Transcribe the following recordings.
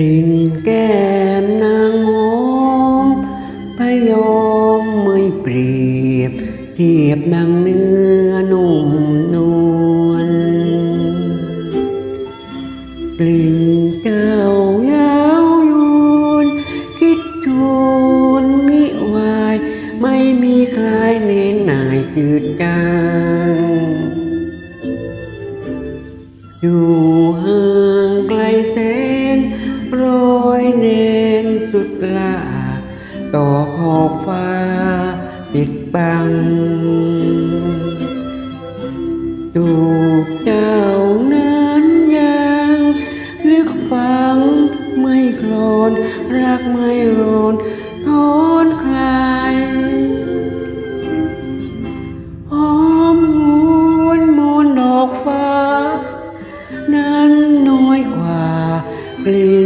ลิ่นแก้มนางหอมพยอมไม่เปรียบเทียบนางเนื้อนุ่มนวลกลิ่นเจ้ายาวยวนคิดชวนมิวาย ไม่มีใครเน้นนายจืดจางอยู่ห่างไกลแสน สุดลาต่อขอบฟ้าติดบังจูบเจ้านั้นยังลึกฟังไม่โคลนรักไม่โรนทอนใครหอมหวนมนดอกฟ้า นั้นน้อยกว่ากลิ่น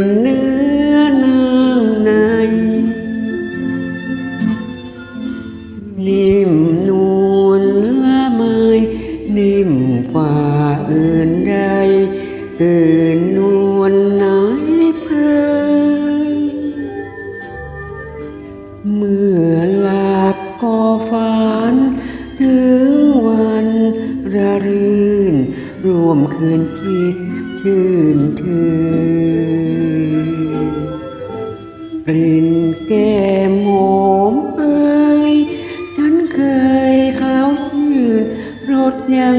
นิ่มนวลละไมนิ่มกว่าอื่นใดอื่นนวลไหนเพลยเมื่อหลับก็ฝัน ถึงวันระรื่นรวมคืนคิดชื่นชืนกลิ่นแก้มหอม รสยัง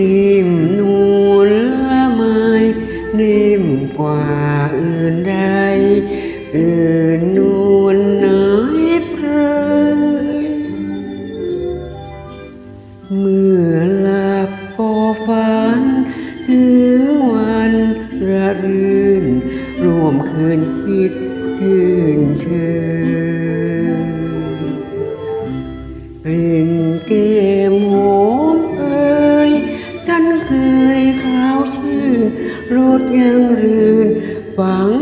นิ่มนวลละไมนิ่มกว่าอื่นใดอื่นนวลไหนเพลยมือ รลดยังรื่นหวัง